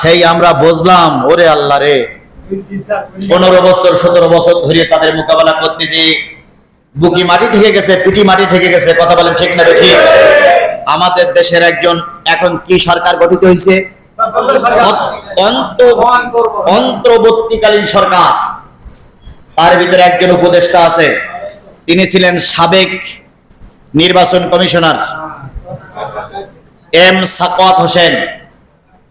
সেই আমরা বুঝলাম, ওরে আল্লাহ রে। পনেরো বছর, সতেরো বছর ধরে তাদের মোকাবেলা করতে যে বুকি মাটি ঠেকে গেছে, পিটি মাটি ঠেকে গেছে, কথা বলেন ঠিক না ঠিক আমাদের দেশের একজন এখন কি সরকার গঠিত হয়েছে অন্তর্বর্তীকালীন সরকার। তার ভিতরে একজন উপদেষ্টা আছে, তিনি ছিলেন সাবেক নির্বাচন কমিশনার, এম সাকওয়াত হোসেন।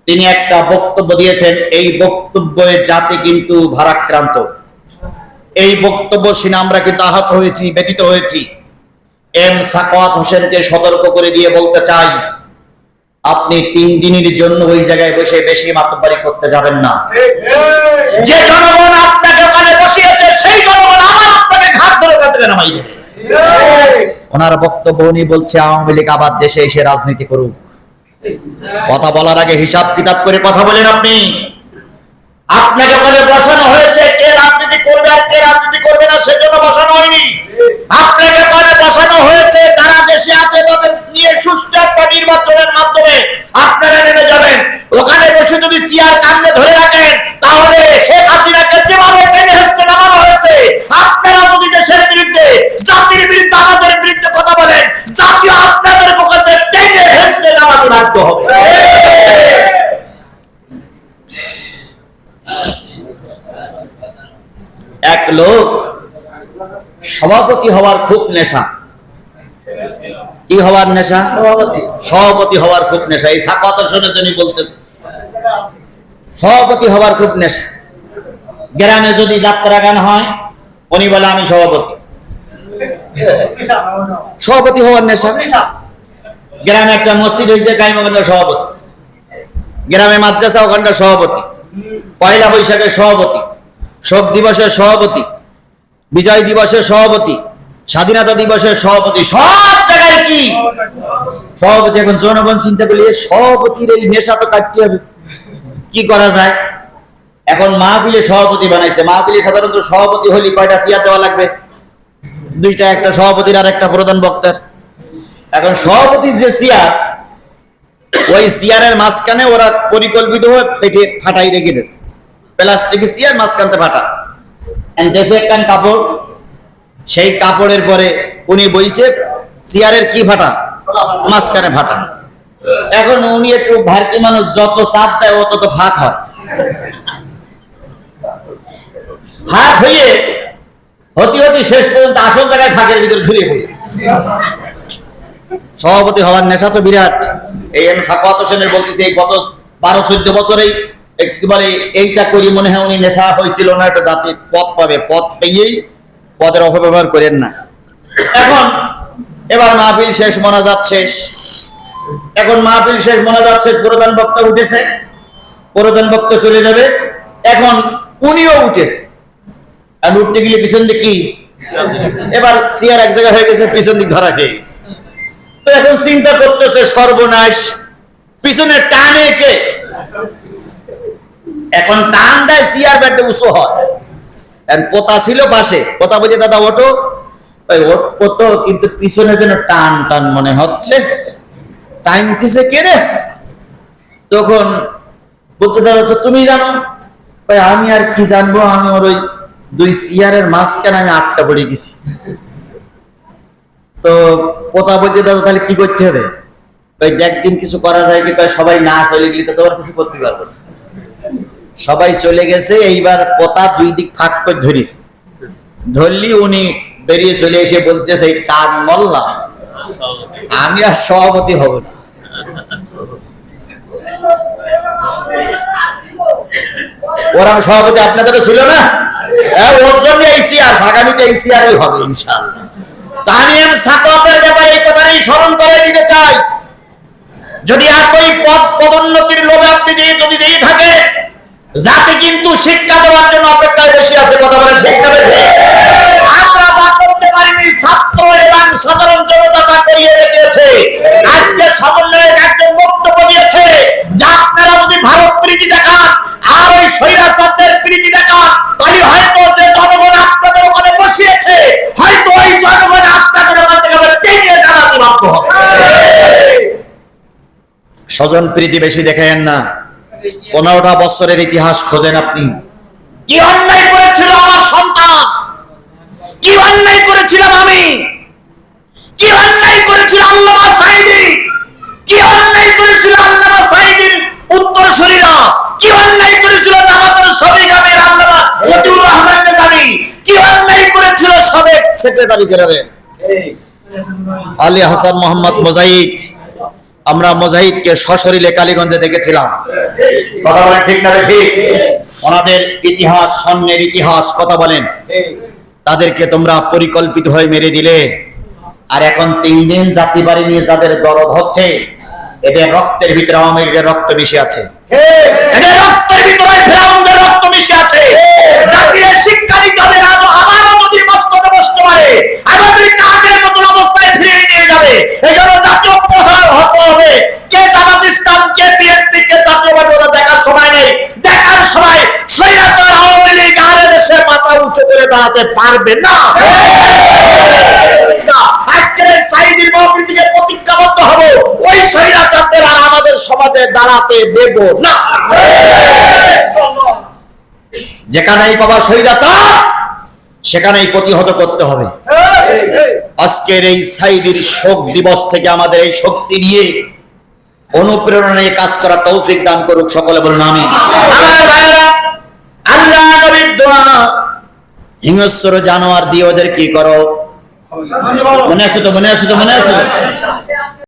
তিনি একটা বক্তব্য দিয়েছেন এই বক্তব্যে জাতি কিন্তু ভারাক্রান্ত। এই বক্তব্য শুনে আমরা কিন্তু আহত হয়েছি ব্যতীত হয়েছি। এম সাকওয়াত হোসেনকে সতর্ক করে দিয়ে বলতে চাই আপনি তিন দিনের জন্য ওই জায়গায় বসে বেশি মাতব্বারি করতে যাবেন না। যে জনগণ আপনাকে ওখানে বসিয়েছে সেই জনগণ আবার আপনাকে ঘাট ধরে কাঁদবে নামাই দেবে ওনার বক্তব্য উনি বলছে আওয়ামী লীগ আবার দেশে এসে রাজনীতি করুক। কথা বলার আগে হিসাব কিতাব করে কথা বলেন আপনি। আপনাকে বলে বসানো হয়েছে কে রাজনীতি করবে আর কে রাজনীতি করবে না এক লোক সভাপতি হওয়ার খুব নেশা। কি হওয়ার নেশা? সভাপতি। সভাপতি হওয়ার খুব নেশা। এই সাকাতর্ষণের জন্য বলতেছে। সভাপতি হওয়ার খুব নেশা। গ্রামে যদি যাত্রা গান হয় উনি বলে আমি সভাপতি। সভাপতি হওয়ার নেশা। গ্রামে একটা মসজিদ হয়েছে সভাপতি। গ্রামে মাদ্রাসা ওখানটা সভাপতি। পয়লা বৈশাখের সভাপতি, শোক দিবসের সভাপতি, বিজয় দিবসের সভাপতি, স্বাধীনতা দিবসের সভাপতি, সব জায়গায় কি? সভাপতি এখন জনগণ চিন্তা করলে সভাপতির এই নেশা তো কাটতে হবে। কি করা যায়? এখন মাহফিলে সভাপতি বানাইছে। মাহফিলে সাধারণত সভাপতি হলি কয়টা চেয়ার দেওয়া লাগবে? দুইটা, একটা সভাপতির আর একটা প্রধান বক্তার। এখন সভাপতির যে চেয়ার ওই চেয়ারের মাঝখানে ওরা পরিকল্পিত হয়ে ফেটে ফাটাই রেখে দিয়েছে। প্লাস্টিকের চেয়ার মাঝখানতে ফাটা। দেশে একখান কাপড় সেই কাপড়ের পরে উনি বইছে চেয়ারের কি ফাটা? মাঝখানে ফাটা। এখন উনি একটু ভারকি মানুষ, যত চাপ দেয় অত তো ফাঁক হয়। ফাঁক হয়ে হতি হতি শেষ পর্যন্ত আসল জায়গায় ফাঁকের ভিতরে ঝুলিয়ে পড়ে। সভাপতি হওয়ার নেশা তো বিরাট। এই এম সাকাত হোসেনের বলতেছে, এই গত বারো, চোদ্দ বছরেই একেবারে এইটা করি মনে হয় উনি নেশা হয়েছিল না, একটা জাতির পথ পাবে, পথ পেয়েই পদের অপব্যবহার করেন না। এখন, এবার মাহফিল শেষ, মোনাজাত শেষ। এখন মাহফিল শেষ, মোনাজাত শেষ, প্রধান বক্তা উঠেছে, প্রধান বক্তা চলে যাবে। এখন উনিও উঠেছে। আর উঠতে গেলে পিছন দিকে কি? এবার চেয়ার এক জায়গায় হয়ে গেছে, পিছন দিক ধরা খেয়ে তো এখন চিন্তা করতেছে সর্বনাশ। পিছনে টানে কে? এখন টান দেয় চেয়ার ব্যাটে উঁচু হয়। পোতা ছিল পাশে। পোতা বলছে, দাদা ওটো ওট কিন্তু পিছনে যেন টান টান মনে হচ্ছে। টাইমতেছে কে রে? তখন বলতে দাদা, তো তুমি জানো? আমি আর কি জানব? আমি ওর ওই দুই চেয়ারের মাঝখানে আমি আটটা পড়ে গেছি পোতা বলতে দাদা তাহলে কি করতে হবে? একদিন কিছু করা যায় কি? সবাই না চলে গেলে তো তোমার কিছু করতে পারব না। সবাই চলে গেছে এইবার পোতা দুই দিক ফাঁক করে ধরিস। ধরলি উনি বেরিয়ে চলে এসে বলতেছে এই কান মল্লা আমি আর সভাপতি হব না। ওরা সভাপতি আপনাদের ছিল না? হ্যাঁ, ওর জন্য এই সিয়ার আগামীতে এই সিয়ারই হবে ইনশাআল্লাহ। তানিয়াম সাকাতের ব্যাপারে এই কথাটাই স্মরণ করে দিতে চাই। যদি একই পদ পদোন্নতির লোভে আপনি দিয়ে যদি দিয়ে থাকে জাতি কিন্তু শিক্ষা দেওয়ার জন্য অপেক্ষায় বসে আছে, কথা বলে ঠিক না আমরা যা করতে পারিনি, ছাত্র এবং সাধারণ জনতা তা করিয়ে রেখেছে আজকে সমন্বয়ের একজন বক্তব্য দিয়েছে যে আপনারা যদি ভারত প্রীতি দেখান, আর ওই স্বৈরাচারদের প্রীতি দেখান স্বজন প্রীতি বেশি দেখেন না। পনেরোটা বছরের ইতিহাস খোঁজেন আপনি। কি অন্যায় করেছিল আমার সন্তান? কি অন্যায় করেছিলাম আমি? কি অন্যায় করেছিল আল্লামা সাইদি? কি অন্যায় করেছিল আল্লামা সাইদির উত্তরসূরিরা কি অন্যায় করেছিল জামাতের সবিক আমির আল্লামা মতিউর রহমান নেজামি কি অন্যায় করেছিল সাবেক সেক্রেটারি জেনারেল? আলী হাসান মোহাম্মদ মোজাহিদ আমরা মোজাহিদকে সশরীরে কালীগঞ্জে দেখেছিলাম। কথা বলেন ঠিক না ঠিক ওনাদের ইতিহাস সৈন্যের ইতিহাস কথা বলেন। তাদেরকে তোমরা পরিকল্পিত হয়ে মেরে দিলে। আর এখন তিন দিন জাতি বাড়ি নিয়ে যাদের দরদ হচ্ছে এদের রক্তের ভিতরে আওয়ামী লীগের রক্ত মিশে আছে। এদের রক্তের ভিতরে ফেরাউনদের রক্ত মিশে আছে। জাতির শিক্ষা দিতে উঁচু করে দাঁড়াতে পারবে না। না, আজকের সাইদির মহফিল থেকে প্রতিজ্ঞাবদ্ধ হব। ওই স্বৈরাচারদের আর আমাদের সমাজে দাঁড়াতে দেব না। যেখানেই স্বৈরাচার সেখানেই প্রতিহত করতে হবে। আজকের এই সাইদির শোক দিবস থেকে আমাদের এই শক্তি নিয়ে অনুপ্রেরণা নিয়ে কাজ করা তৌফিক দান করুক সকলে বলুন আমি আমার ভাইরা আল্লাহ নবীর দোয়া হিংস্র জানোয়ার দিয়ে ওদের কি করো মনে আছে তো মনে আছে তো মনে তো?